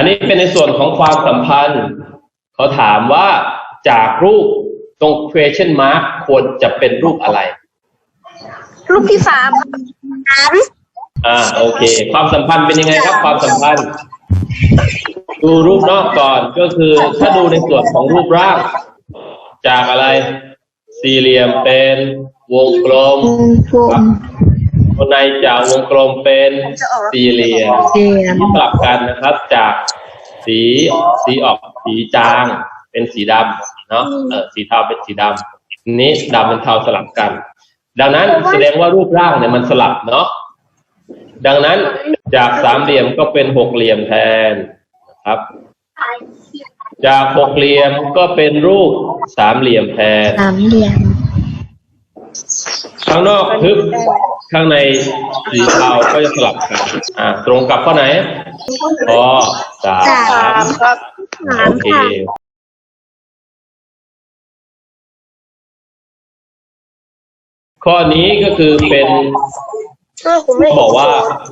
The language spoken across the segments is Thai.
อันนี้เป็นในส่วนของความสัมพันธ์ เขาถามว่าจากรูปตรง question mark ควรจะเป็นรูปอะไร รูปที่สามสามอ่าโอเค ความสัมพันธ์เป็นยังไงครับ ความสัมพันธ์ ดูรูปนอกก่อนก็คือถ้าดูในส่วนของรูปร่าง จากอะไร สี่เหลี่ยมเป็นวงกลม ครับคนในจากวงกลมเป็นสี่เหลี่ยมเรียนที่สลับกันนะครับ จากสีสีออกสีจางเป็นสีดำเนาะเออสีเทาเป็นสีดำนี้ดำเป็นเทาสลับกัน ดังนั้นแสดงว่ารูปร่างเนี่ยมันสลับเนาะดังนั้นจากสามเหลี่ยมก็เป็นหกเหลี่ยมแทนนะครับ จากหกเหลี่ยมก็เป็นรูปสามเหลี่ยมแทนสามเหลี่ยม ข้างนอกทึบข้างในสีเทาก็จะสลับกัน อ่า ตรงกับข้อไหนข้อสามครับสามโอเคค่ะข้อนี้ก็คือเป็นอ้าวผมไม่เขาบอกว่า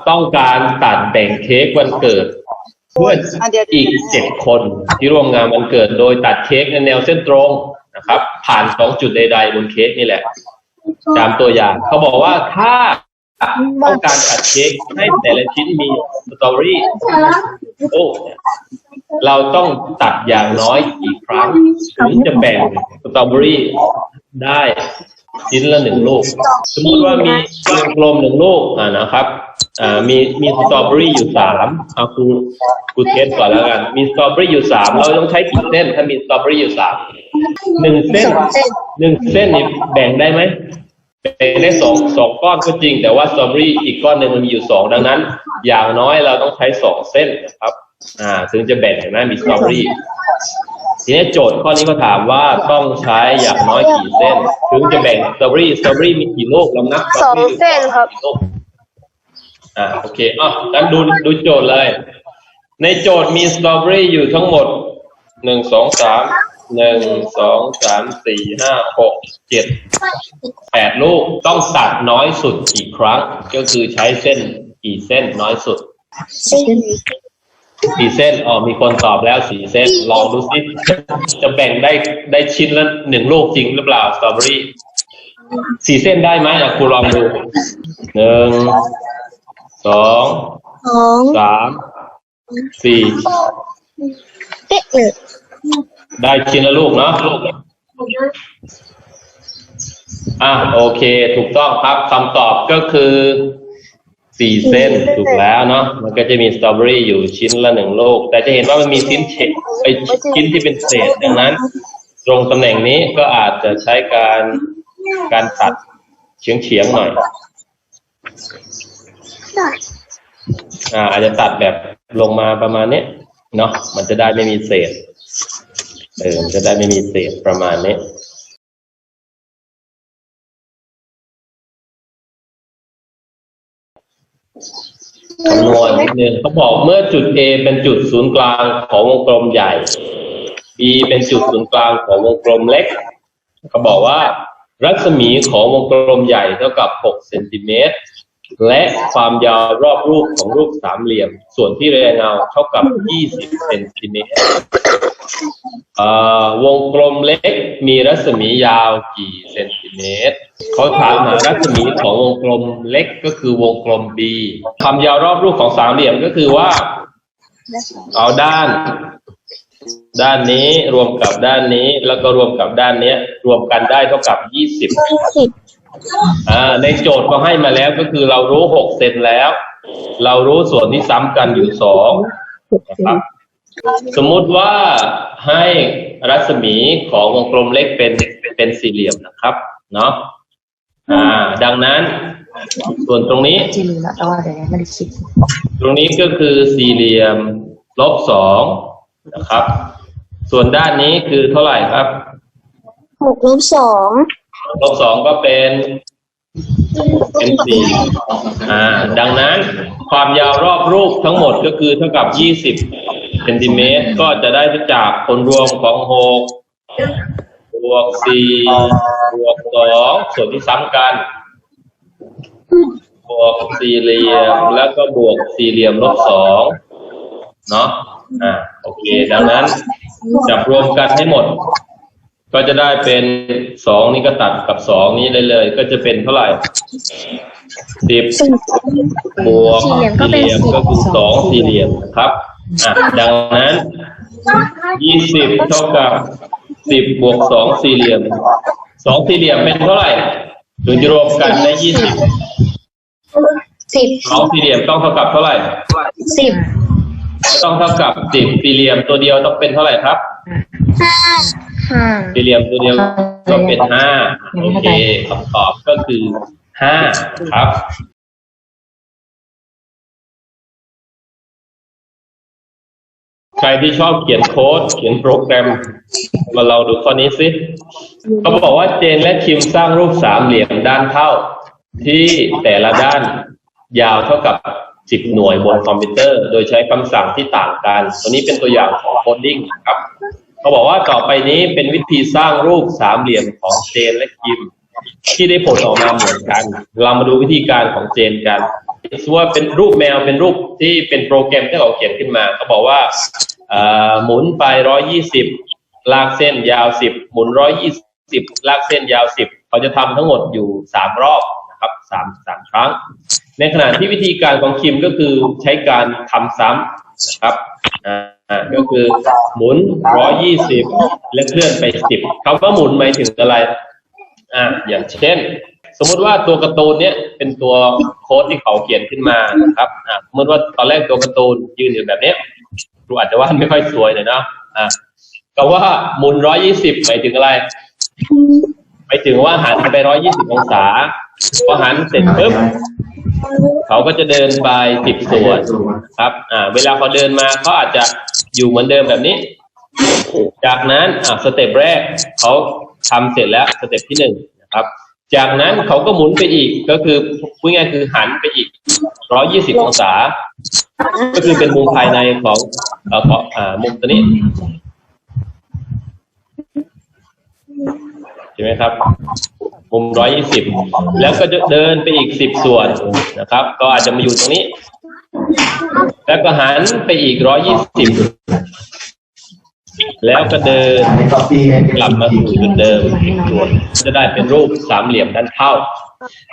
ต้องการตัดแบ่งเค้กวันเกิดเพื่อนอีกเจ็ดคนที่ร่วมงานวันเกิดโดยตัดเค้กในแนวเส้นตรงนะครับ ผ่านสองจุดใดๆบนเค้กนี่แหละ ตามตัวอย่าง เขาบอกว่าถ้าต้องการตัดเค้กให้แต่ละชิ้นมีสตรอเบอรี่โอ้เนี่ยเราต้องตัดอย่างน้อยกี่ครั้งถึงจะแบ่งสตรอเบอรี่ได้ ชิ้นละหนึ่งลูก สมมติว่ามีวงกลมหนึ่งลูกอ่านะครับอ่ามีมีสตรอเบอรี่อยู่สามเอาครูครูเทสก่อนแล้วกัน มีสตรอเบอรี่อยู่สามเราต้องใช้กี่เส้น ถ้ามีสตรอเบอรี่อยู่สามหนึ่งเส้นหนึ่งเส้นนี่แบ่งได้ไหมแบ่งได้สองสองก้อนก็จริง แต่ว่าสตรอเบอรี่อีกก้อนหนึ่งมันมีอยู่สองดังนั้น อย่างน้อยเราต้องใช้สองเส้นนะครับ อ่า ถึงจะแบ่งเห็นไหมมีสตรอเบอรี่ ทีนี้โจทย์ข้อนี้ก็ถามว่าต้องใช้อย่างน้อยกี่เส้น ถึงจะแบ่งสตรอเบอรี่สตรอเบอรี่มีกี่ลูกลองนับสองเส้นครับกี่ลูกอ่าโอเคอะงั้นดูดูโจทย์เลย ในโจทย์มีสตรอเบอรี่อยู่ทั้งหมดหนึ่งสองสามหนึ่งสองสามสี่ห้าหกเจ็ดแปดลูกต้องตัดน้อยสุดกี่ครั้ง ก็คือใช้เส้นกี่เส้นน้อยสุด สี่เส้นอ๋อมีคนตอบแล้วสี่เส้น ลองดูสิจะแบ่งได้ได้ชิ้นละหนึ่งลูกจริงหรือเปล่าสตรอเบอรี่สี่เส้นได้ไหมอะครูลองดูหนึ่งสองสองสามสี่เป๊ะเลยได้ชิ้นละลูกเนาะลูกอะโอเค ถูกต้องครับคำตอบก็คือ สี่เส้นถูกแล้วเนาะมันก็จะมีสตรอเบอรี่อยู่ชิ้นละหนึ่งลูกแต่จะเห็นว่ามันมีชิ้นเศษไอชิ้นที่เป็นเศษดังนั้น ตรงตำแหน่งนี้ก็อาจจะใช้การการตัดเฉียงเฉียงๆหน่อยอ่าอาจจะตัดแบบลงมาประมาณนี้เนาะมันจะได้ไม่มีเศษเออมันจะได้ไม่มีเศษประมาณนี้ คำนวณนิดนึงเขาบอกเมื่อจุด A เป็นจุดศูนย์กลางของวงกลมใหญ่ B เป็นจุดศูนย์กลางของวงกลมเล็กเขาบอกว่า รัศมีของวงกลมใหญ่เท่ากับ6เซนติเมตรและความยาวรอบรูปของรูปสามเหลี่ยม ส่วนที่เรียงเงาเท่ากับ 20เซนติเมตร วงกลมเล็กมีรัศมียาวกี่เซนติเมตรเขาถามหารัศมีของวงกลมเล็กก็คือวงกลม B ความยาวรอบรูปของสามเหลี่ยมก็คือว่า เอาด้าน ด้านนี้รวมกับด้านนี้ แล้วก็รวมกับด้านเนี้ย รวมกันได้เท่ากับยี่สิบในโจทย์ก็ให้มาแล้วก็คือเรารู้หกเซนแล้ว เรารู้ส่วนที่ซ้ำกันอยู่สองนะครับ สมมุติว่าให้รัศมีของวงกลมเล็กเป็นเป็นสี่เหลี่ยมนะครับ เนาะอ่า ดังนั้น ส่วนตรงนี้ที่รู้แล้วแต่ว่าเดี๋ยวนี้ไม่ได้คิดตรงนี้ก็คือสี่เหลี่ยมลบสองนะครับ ส่วนด้านนี้คือเท่าไหร่ครับหกลบสองลบสองก็เป็นเป็นสี่อ่า ดังนั้นความยาวรอบรูปทั้งหมดก็คือเท่ากับยี่สิบเซนติเมตรก็จะได้จากผลรวมของหกบวกสี่บวกสองส่วนที่ซ้ำกัน บวกสี่เหลี่ยมแล้วก็บวกสี่เหลี่ยมลบสองเนาะอ่าโอเค ดังนั้นจับรวมกันให้หมด ก็จะได้เป็นสองนี่ก็ตัดกับสองนี้ได้เลย ก็จะเป็นเท่าไหร่สิบสี่บวกสี่เหลี่ยมก็เป็นสี่เหลี่ยมก็คือสิบสองสี่เหลี่ยมนะครับอะ ดังนั้นยี่สิบเท่ากับสิบบวกสองสี่เหลี่ยมสองสี่เหลี่ยมเป็นเท่าไหร่ถึงจะรวมกันได้ยี่สิบสิบสองสี่เหลี่ยมต้องเท่ากับเท่าไหร่สิบต้องเท่ากับสิบสี่เหลี่ยมตัวเดียวต้องเป็นเท่าไหร่ครับห้าห้าสี่เหลี่ยมตัวเดียวก็เป็นห้าโอเคคำตอบก็คือห้าครับ ใครที่ชอบเขียนโค้ดเขียนโปรแกรม มาเราดูข้อนี้สิเขาบอกว่าเจนและคิมสร้างรูปสามเหลี่ยมด้านเท่า ที่แต่ละด้านยาวเท่ากับ10หน่วยบนคอมพิวเตอร์ โดยใช้คำสั่งที่ต่างกัน ตัวนี้เป็นตัวอย่างของโคดดิ้งนะครับเขาบอกว่าต่อไปนี้เป็นวิธีสร้างรูปสามเหลี่ยมของเจนและคิม ที่ได้ผลออกมาเหมือนกัน เรามาดูวิธีการของเจนกัน สมมติว่าเป็นรูปแมวเป็นรูปที่เป็นโปรแกรมที่เขาเขียนขึ้นมาเขาบอกว่าหมุนไปร้อยยี่สิบลากเส้นยาวสิบหมุนร้อยยี่สิบลากเส้นยาวสิบเขาจะทำทั้งหมดอยู่สามรอบนะครับสามสามครั้ง ในขณะที่วิธีการของคิมก็คือใช้การทำซ้ำนะครับอ่าก็คือหมุนร้อยยี่สิบและเคลื่อนไปสิบคำว่าหมุนหมายถึงอะไรอ่าอย่างเช่น สมมุติว่าตัวการ์ตูนเนี้ยเป็นตัวโค้ดที่เขาเขียนขึ้นมานะครับอ่าสมมติว่าตอนแรกตัวการ์ตูนยืนอยู่แบบเนี้ยครูอาจจะวาดไม่ค่อยสวยเลยเนาะอ่าก็ว่าหมุนร้อยยี่สิบหมายถึงอะไรหมายถึงว่าหันไปร้อยยี่สิบองศาพอหันเสร็จปุ๊บเขาก็จะเดินไปสิบส่วนครับ อ่า เวลาเขาเดินมาเขาอาจจะอยู่เหมือนเดิมแบบนี้ จากนั้นอ่าสเต็ปแรกเขาทำเสร็จแล้วสเต็ปที่หนึ่งนะครับ จากนั้นเขาก็หมุนไปอีกก็คือพูดง่ายคือหันไปอีก 120 องศา ก็คือเป็นมุมภายในของเอ่อของอ่ามุมตัวนี้ใช่ไหมครับ มุม 120 แล้วก็จะเดินไปอีก 10 ส่วนนะครับ ก็อาจจะมาอยู่ตรงนี้ แล้วก็หันไปอีก 120 แล้วก็เดินกลับมาสู่จุดเดิมอีกส่วนจะได้เป็นรูปสามเหลี่ยมด้านเท่า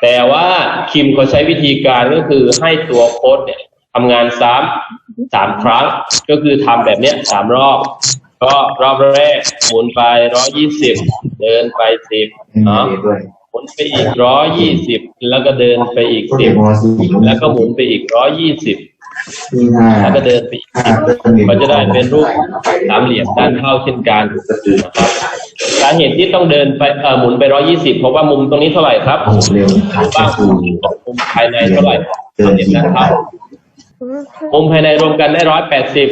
แต่ว่าคิมเขาใช้วิธีการก็คือให้ตัวโค้ดเนี่ยทำงานซ้ำสามครั้ง ก็คือทำแบบเนี้ยสามรอบ ก็รอบแรกหมุนไปร้อยี่สิบเดินไปสิบเนาะหมุนไปอีกร้อยี่สิบแล้วก็เดินไปอีกสิบแล้วก็หมุนไปอีกร้อยี่สิบ แล้วก็เดินไปอีกสิบก็จะได้เป็นรูปสามเหลี่ยมด้านเท่าเช่นกันนะครับสาเหตุที่ต้องเดินไปเอ่อหมุนไปร้อยี่สิบเพราะว่ามุมตรงนี้เท่าไหร่ครับเร็วบ้างมุมภายในเท่าไหร่สามเหลี่ยมด้านเท่ามุมภายในรวมกันได้ร้อยแปดสิบ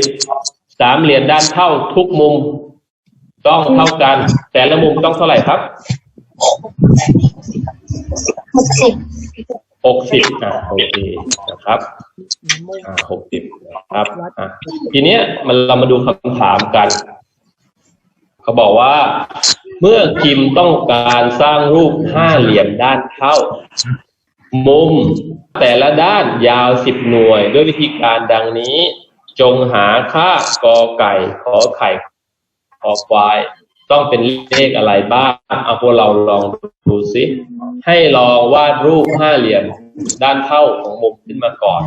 สามเหลี่ยมด้านเท่าทุกมุม ต้องเท่ากัน แต่ละมุมต้องเท่าไหร่ครับหกสิบ หกสิบอ่าโอเคนะครับอ่าหกสิบนะครับอะทีเนี้ยมันเรามาดูคำถามกัน เขาบอกว่า เมื่อคิมต้องการสร้างรูปห้าเหลี่ยมด้านเท่า มุมแต่ละด้านยาวสิบหน่วย ด้วยวิธีการดังนี้ จงหาค่ากอไก่ขอไข่ขอควาย ต้องเป็นเลขอะไรบ้าง เอาพวกเราลองดูสิให้ลองวาดรูปห้าเหลี่ยมด้านเท่าของมุมขึ้นมาก่อน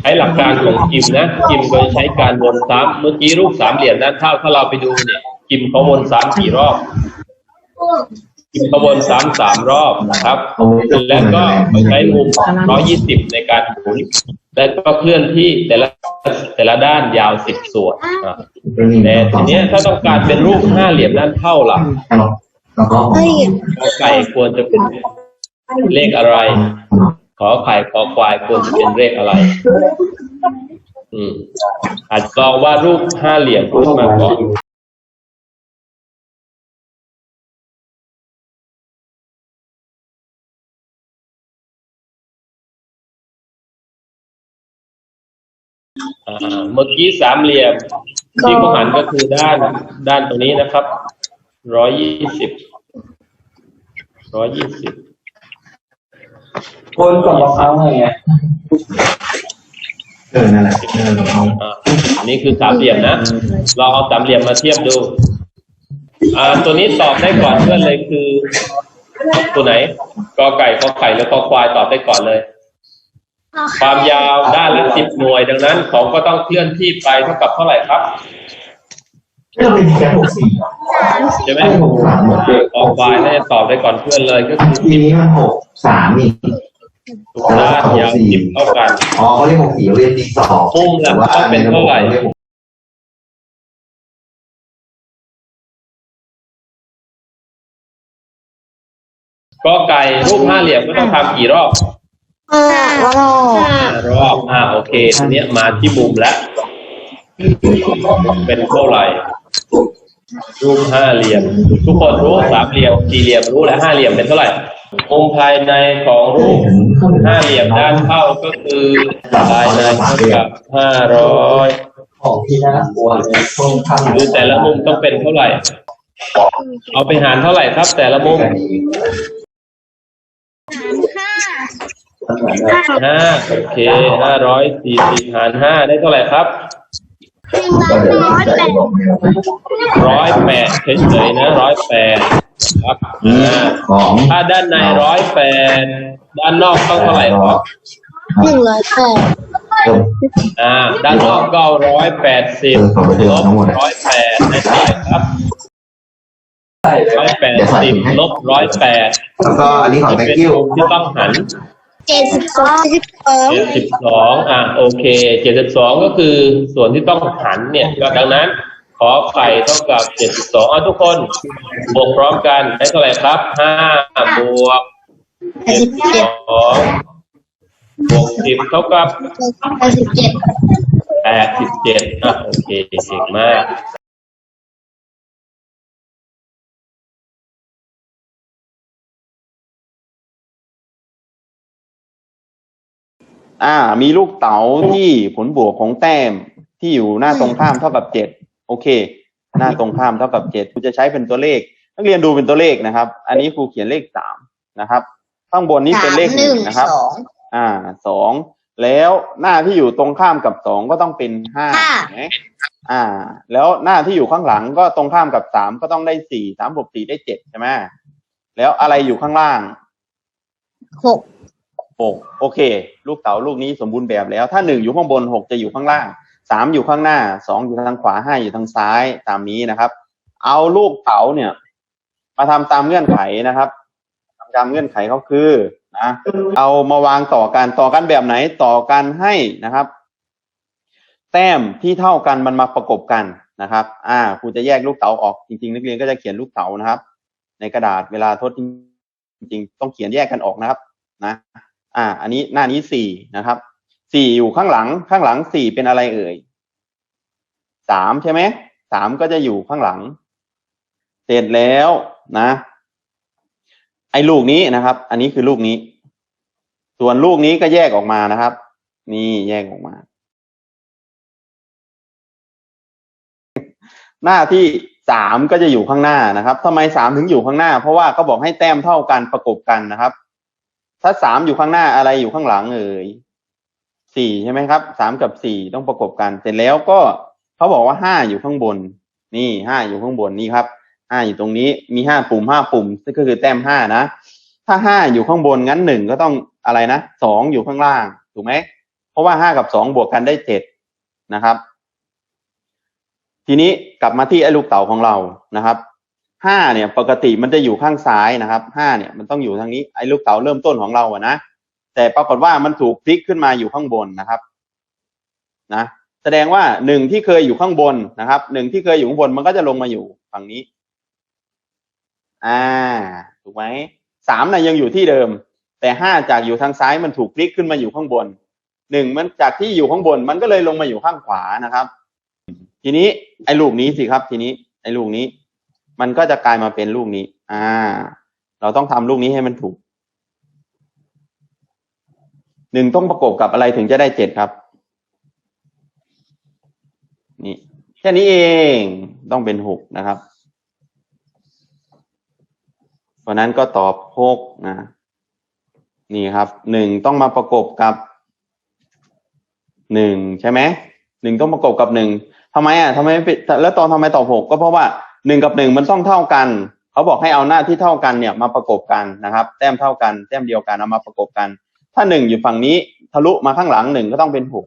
ใช้หลักการของกิมนะกิมโดยใช้การวนซ้ำเมื่อกี้รูปสามเหลี่ยมด้านเท่าถ้าเราไปดูเนี่ยกิมเขาวนซ้ำกี่รอบ ขาวนซ้ำสามรอบนะครับ แล้วก็ใช้มุม 120 ในการหมุน และก็เคลื่อนที่แต่ละแต่ละด้านยาว 10 ส่วนแต่ทีนี้ถ้าต้องการเป็นรูปห้าเหลี่ยมด้านเท่าล่ะแล้วก็เฮ้ยขอไก่ควรจะเป็นเลขอะไร ขอไข่ขอควายควรจะเป็นเลขอะไร อืมอาจจะลองว่ารูปห้าเหลี่ยมขึ้นมาก่อน เมื่อกี้สามเหลี่ยมที่เขาหันก็คือด้านด้านตรงนี้นะครับร้อยยี่สิบร้อยยี่สิบคนกับมะพร้าวไงเออนั่นแหละเออเอาอ่าอันนี้คือสามเหลี่ยมนะเราเอาสามเหลี่ยมมาเทียบดู อ่า ตัวนี้ตอบได้ก่อนเพื่อนเลยคือ ตัวไหนกอไก่ขอไข่หรือคอควายตอบได้ก่อนเลย ความยาวด้านละสิบหน่วย ดังนั้นของก็ต้องเคลื่อนที่ไปเท่ากับเท่าไหร่ครับไม่ต้องเป็นแค่หกสี่ใช่ไหมไม่หกสามหมดเลยคอควายน่าจะตอบได้ก่อนเพื่อนเลยก็คือทีนี้มันหกสามนี่ทุกด้านยาวสิบเท่ากันอ๋อเขาเรียกหกสี่เขาเรียกจิ๊กซอว์มุมล่ะต้องเป็นเท่าไหร่รียกกก็ไก่รูปห้าเหลี่ยมก็ต้องทำกี่รอบ ห้ารอบห้ารอบอ่าโอเคทีเนี้ยมาที่มุมแล้ว เป็นเท่าไหร่รูปห้าเหลี่ยม ทุกคนรู้สามเหลี่ยมสี่เหลี่ยมรู้และห้าเหลี่ยมเป็นเท่าไหร่มุมภายในของรูปห้าเหลี่ยมด้านเข้าก็คือภายในเท่ากับห้าร้อยของที่น่ากลัวเลยช่วงค่ำหรือแต่ละมุมต้องเป็นเท่าไหร่ เอาไปหารเท่าไหร่ครับ แต่ละมุม ห้าโอเคห้าร้อยสี่สิบหารห้าได้เท่าไหร่ครับก็เดี๋ยวใจบอกไม่เอาไปร้อยแปดเฉยๆนะร้อยแปดครับอืมอ่าของถ้าด้านในร้อยแปดด้านนอกต้องเท่าไหร่ครับหนึ่งร้อยแปดจบอ่า ด้านนอกก็ร้อยแปดสิบเออเขาไปเจอลบทั้งหมดอะร้อยแปดได้เท่าไหร่ครับร้อยแปดสิบลบร้อยแปดแล้วก็อันนี้ของจะแตงเป็นกิ้วมุมที่ต้องหัน เจ็ดสิบสองสิบสองเจ็ดสิบสองอะโอเคเจ็ดสิบสองก็คือส่วนที่ต้องหันเนี่ยก็ดังนั้น ขอไข่เท่ากับเจ็ดสิบสองอะทุกคนบวกพร้อมกันได้เท่าไหร่ครับห้าบวกแปดเจ็ดสิบสิบเจ็ดสองบวกสิบเท่ากับแปดสิบเจ็ดแปดสิบเจ็ดอะโอเคเก่งมาก อ่า มีลูกเต๋าที่ผลบวกของแต้มที่อยู่หน้าตรงข้ามเท่ากับเจ็ดโอเค หน้าตรงข้ามเท่ากับเจ็ดครูจะใช้เป็นตัวเลข นักเรียนดูเป็นตัวเลขนะครับ อันนี้ครูเขียนเลขสามนะครับ ข้างบนนี้เป็นเลขหนึ่งนะครับสองอ่าสองแล้วหน้าที่อยู่ตรงข้ามกับสองก็ต้องเป็นห้าห้าเห็นไหมอ่า แล้วหน้าที่อยู่ข้างหลังก็ตรงข้ามกับสามก็ต้องได้สี่สามบวกสี่ได้เจ็ดใช่ไหมแล้วอะไรอยู่ข้างล่างหก หกโอเค ลูกเต๋าลูกนี้สมบูรณ์แบบแล้ว ถ้าหนึ่งอยู่ข้างบนหกจะอยู่ข้างล่างสามอยู่ข้างหน้าสองอยู่ทางขวาห้าอยู่ทางซ้ายตามนี้นะครับ เอาลูกเต๋าเนี่ย มาทำตามเงื่อนไขนะครับทำตามเงื่อนไขเขาคือนะเอามาวางต่อกันต่อกันแบบไหนต่อกันให้นะครับ แต้มที่เท่ากันมันมาประกบกันนะครับ อ่าครูจะแยกลูกเต๋าออกจริงๆ นักเรียนก็จะเขียนลูกเต๋านะครับ ในกระดาษเวลาทดจริงๆ ต้องเขียนแยกกันออกนะครับ นะ อ่า อันนี้หน้านี้สี่นะครับสี่อยู่ข้างหลังข้างหลังสี่เป็นอะไรเอ่ยสามใช่ไหมสามก็จะอยู่ข้างหลัง เสร็จแล้วนะ ไอ้ลูกนี้นะครับ อันนี้คือลูกนี้ ส่วนลูกนี้ก็แยกออกมานะครับ นี่แยกออกมา หน้าที่สามก็จะอยู่ข้างหน้านะครับทำไมสามถึงอยู่ข้างหน้า เพราะว่าเขาบอกให้แต้มเท่ากันประกบกันนะครับ ถ้าสามอยู่ข้างหน้าอะไรอยู่ข้างหลังเอ่ยสี่ใช่ไหมครับสามกับสี่ต้องประกบกันเสร็จแล้วก็เขาบอกว่าห้าอยู่ข้างบน นี่ห้าอยู่ข้างบนนี่ครับห้าอยู่ตรงนี้มีห้าปุ่มห้าปุ่มซึ่งก็คือแต้มห้านะถ้าห้าอยู่ข้างบนงั้นหนึ่งก็ต้องอะไรนะสองอยู่ข้างล่างถูกไหมเพราะว่าห้ากับสองบวกกันได้เจ็ดนะครับ ทีนี้กลับมาที่ไอ้ลูกเต๋าของเรานะครับ ห้าเนี่ยปกติมันจะอยู่ข้างซ้ายนะครับห้าเนี่ยมันต้องอยู่ทางนี้ไอ้ลูกเต๋าเริ่มต้นของเราอะนะแต่ปรากฏว่ามันถูกพลิกขึ้นมาอยู่ข้างบนนะครับนะแสดงว่าหนึ่งที่เคยอยู่ข้างบนนะครับหนึ่งที่เคยอยู่ข้างบนมันก็จะลงมาอยู่ฝั่งนี้ อ่าถูกไหมสามน่ะยังอยู่ที่เดิม แต่ห้าจากอยู่ทางซ้ายมันถูกพลิกขึ้นมาอยู่ข้างบนหนึ่งมันจากที่อยู่ข้างบนมันก็เลยลงมาอยู่ข้างขวานะครับ ทีนี้ไอ้ลูกนี้สิครับ ทีนี้ไอ้ลูกนี้ มันก็จะกลายมาเป็นลูกนี้ อ่า เราต้องทำลูกนี้ให้มันถูก หนึ่งต้องประกบกับอะไรถึงจะได้เจ็ดครับ นี่แค่นี้เองต้องเป็นหกนะครับ เพราะนั้นก็ตอบหกนะ นี่ครับ หนึ่งต้องมาประกบกับหนึ่งใช่ไหมหนึ่งต้องประกบกับหนึ่งทำไมอะทำไมแล้วตอนทำไมตอบหกก็เพราะว่า หนึ่งกับหนึ่งมันต้องเท่ากัน เขาบอกให้เอาหน้าที่เท่ากันเนี่ยมาประกบกันนะครับ แต้มเท่ากันแต้มเดียวกันเอามาประกบกัน ถ้าหนึ่งอยู่ฝั่งนี้ทะลุมาข้างหลังหนึ่งก็ต้องเป็นหก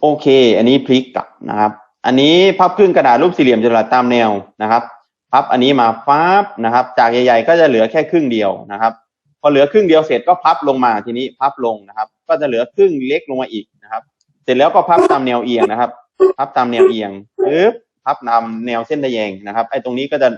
โอเค อันนี้พลิกกลับนะครับ อันนี้พับครึ่งกระดาษรูปสี่เหลี่ยมจัตุรัสตามแนวนะครับพับอันนี้มาฟับนะครับ จากใหญ่ ๆ ก็จะเหลือแค่ครึ่งเดียวนะครับ พอเหลือครึ่งเดียวเสร็จก็พับลงมาทีนี้พับลงนะครับ ก็จะเหลือครึ่งเล็กลงมาอีกนะครับ เสร็จแล้วก็พับตามแนวเอียงนะครับ พับตามแนวเอียงปึ๊บพับตามแนวเส้นทะแยงนะครับ ไอ้ตรงนี้ก็จะ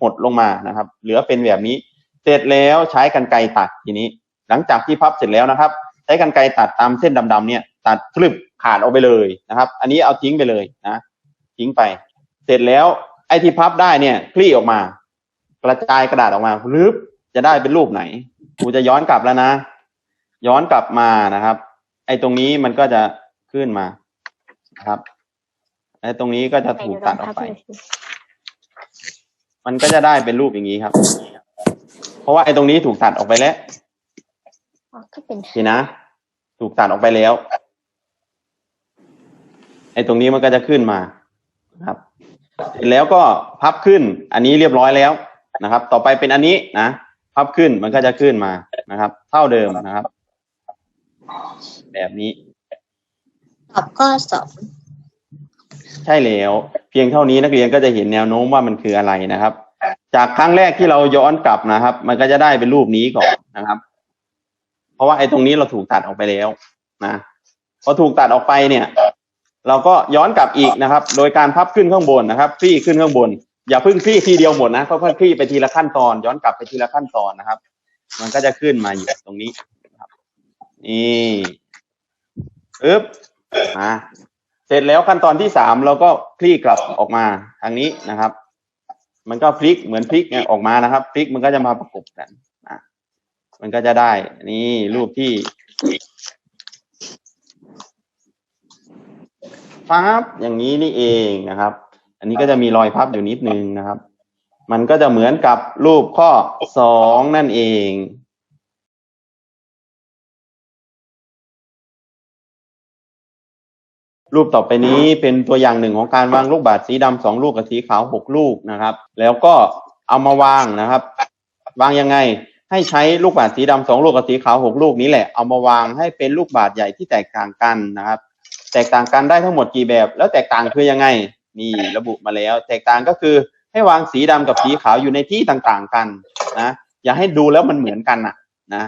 หดลงมานะครับ เหลือเป็นแบบนี้ เสร็จแล้วใช้กรรไกรตัดทีนี้ หลังจากที่พับเสร็จแล้วนะครับ ใช้กรรไกรตัดตามเส้นดำๆเนี่ย ตัดฟลึบขาดออกไปเลยนะครับ อันนี้เอาทิ้งไปเลยนะทิ้งไป เสร็จแล้วไอ้ที่พับได้เนี่ยคลี่ออกมา กระจายกระดาษออกมาลึบจะได้เป็นรูปไหน กูจะย้อนกลับแล้วนะ ย้อนกลับมานะครับ ไอ้ตรงนี้มันก็จะขึ้นมานะครับไอ้ตรงนี้ก็จะถูกตัดออกไป มันก็จะได้เป็นรูปอย่างนี้ครับ เพราะว่าไอ้ตรงนี้ถูกตัดออกไปแล้วก็เป็นทีนะ ถูกตัดออกไปแล้ว ไอ้ตรงนี้มันก็จะขึ้นมานะครับเสร็จแล้วก็พับขึ้น อันนี้เรียบร้อยแล้วนะครับ ต่อไปเป็นอันนี้นะ พับขึ้นมันก็จะขึ้นมานะครับ เท่าเดิมนะครับ แบบนี้ ตอบข้อสองใช่แล้ว เพียงเท่านี้นักเรียนก็จะเห็นแนวโน้มว่ามันคืออะไรนะครับ จากครั้งแรกที่เราย้อนกลับนะครับ มันก็จะได้เป็นรูปนี้ก่อนนะครับ เพราะว่าไอ้ตรงนี้เราถูกตัดออกไปแล้วนะพอถูกตัดออกไปเนี่ย เราก็ย้อนกลับอีกนะครับ โดยการพับขึ้นข้างบนนะครับคลี่ขึ้นข้างบน อย่าเพิ่งคลี่ทีเดียวหมดนะค่อยๆคลี่ไปทีละขั้นตอน ย้อนกลับไปทีละขั้นตอนนะครับ มันก็จะขึ้นมาอยู่ตรงนี้ นี่อึ๊บอะเสร็จแล้วขั้นตอนที่สามเราก็คลี่กลับออกมาทางนี้นะครับ มันก็พลิกเหมือนพลิกเนี่ยออกมานะครับพลิกมันก็จะมาประกบกันนะมันก็จะได้ นี่รูปที่พับอย่างนี้นี่เองนะครับ อันนี้ก็จะมีรอยพับอยู่นิดนึงนะครับ มันก็จะเหมือนกับรูปข้อสองนั่นเอง รูปต่อไปนี้เป็นตัวอย่างหนึ่งของการวางลูกบาศก์สีดำสองลูกกับสีขาวหกลูกนะครับ แล้วก็เอามาวางนะครับ วางยังไงให้ใช้ลูกบาศก์สีดำสองลูกกับสีขาวหกลูกนี้แหละเอามาวางให้เป็นลูกบาศก์ใหญ่ที่แตกต่างกันนะครับ แตกต่างกันได้ทั้งหมดกี่แบบ แล้วแตกต่างคือยังไงนี่ระบุมาแล้ว แตกต่างก็คือให้วางสีดำกับสีขาวอยู่ในที่ต่างๆกันนะอย่าให้ดูแล้วมันเหมือนกันนะนะ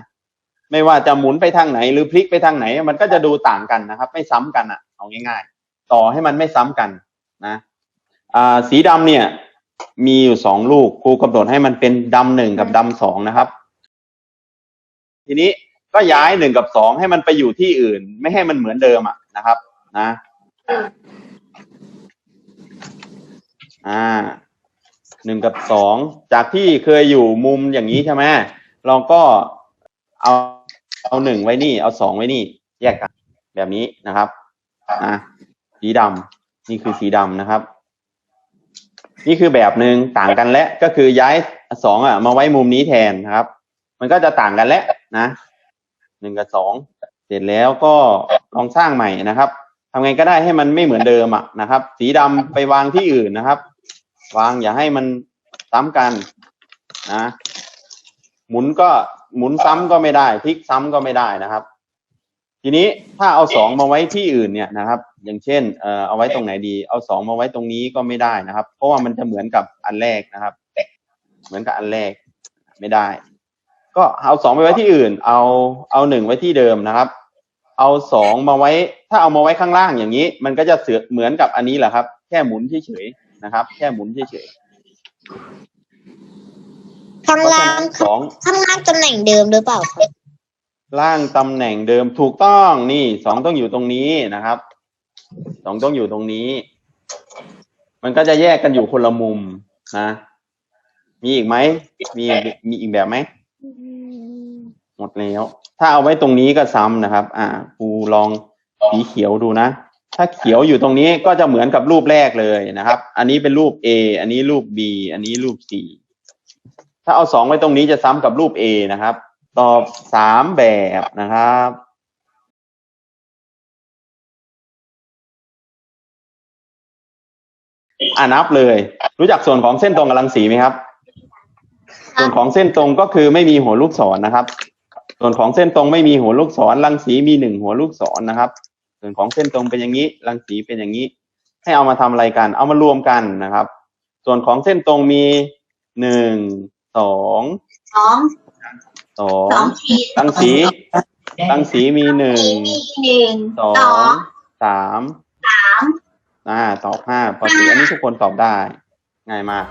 ไม่ว่าจะหมุนไปทางไหนหรือพลิกไปทางไหน มันก็จะดูต่างกันนะครับ ไม่ซ้ำกันอะ เอาง่าย ๆ ต่อให้มันไม่ซ้ำกันนะอ่าสีดำเนี่ย มีอยู่สองลูกครูกำหนดให้มันเป็นดำหนึ่งกับดำสองนะครับ ทีนี้ก็ย้ายหนึ่งกับสองให้มันไปอยู่ที่อื่น ไม่ให้มันเหมือนเดิมอะนะครับ นะอ่าหนึ่งกับสองจากที่เคยอยู่มุมอย่างนี้ใช่ไหมเราก็เอาเอาหนึ่งไว้นี่ เอาสองไว้นี่ แยกกันแบบนี้นะครับ อะสีดำนี่คือสีดำนะครับ นี่คือแบบหนึ่งต่างกันและก็คือย้ายสองอะ มาไว้มุมนี้แทนนะครับ มันก็จะต่างกันแล้วนะหนึ่งกับสองเสร็จแล้วก็ลองสร้างใหม่นะครับทำไงก็ได้ให้มันไม่เหมือนเดิมอะนะครับ สีดำไปวางที่อื่นนะครับ วางอย่าให้มันซ้ำกันนะหมุนก็หมุนซ้ำก็ไม่ได้พลิกซ้ำก็ไม่ได้นะครับ ทีนี้ถ้าเอาสองมาไว้ที่อื่นเนี่ยนะครับ อย่างเช่นเอ่อเอาไว้ตรงไหนดี เอาสองมาไว้ตรงนี้ก็ไม่ได้นะครับ เพราะว่ามันจะเหมือนกับอันแรกนะครับ เหมือนกับอันแรกไม่ได้ ก็เอาสองไปไว้ที่อื่น เอาเอาหนึ่งไว้ที่เดิมนะครับ เอาสองมาไว้ ถ้าเอามาไว้ข้างล่างอย่างนี้ มันก็จะเสือเหมือนกับอันนี้แหละครับ แค่หมุนเฉยๆนะครับ แค่หมุนเฉยข้างๆเพราะฉะล่างนั้นสองข้างล่างตำแหน่งเดิมหรือเปล่าครับ ล่างตำแหน่งเดิมถูกต้องนี่สองต้องอยู่ตรงนี้นะครับสองต้องอยู่ตรงนี้ มันก็จะแยกกันอยู่คนละมุมนะ มีอีกไหมมีมีอีกแบบไหมหมดแล้ว ถ้าเอาไว้ตรงนี้ก็ซ้ำนะครับ อ่าครูลองสีเขียวดูนะ ถ้าเขียวอยู่ตรงนี้ก็จะเหมือนกับรูปแรกเลยนะครับ อันนี้เป็นรูป A อันนี้รูป B อันนี้รูป C ถ้าเอาสองไว้ตรงนี้จะซ้ำกับรูป A นะครับ ตอบสามแบบนะครับอ่านับเลย รู้จักส่วนของเส้นตรงกับรังสีไหมครับ ส่วนของเส้นตรงก็คือไม่มีหัวลูกศรนะครับ ส่วนของเส้นตรงไม่มีหัวลูกศรรังสีมีหนึ่งหัวลูกศรนะครับ ส่วนของเส้นตรงเป็นอย่างนี้รังสีเป็นอย่างนี้ ให้เอามาทำอะไรกัน เอามารวมกันนะครับ ส่วนของเส้นตรงมีหนึ่งสองสอง สอสองงขีดรังสีรังสีมีหนึ่งมีหนึ่งสอสองงสามสามอ่าตอบห้าพอสีอันนี้ทุกคนตอบได้ ง่ายมาก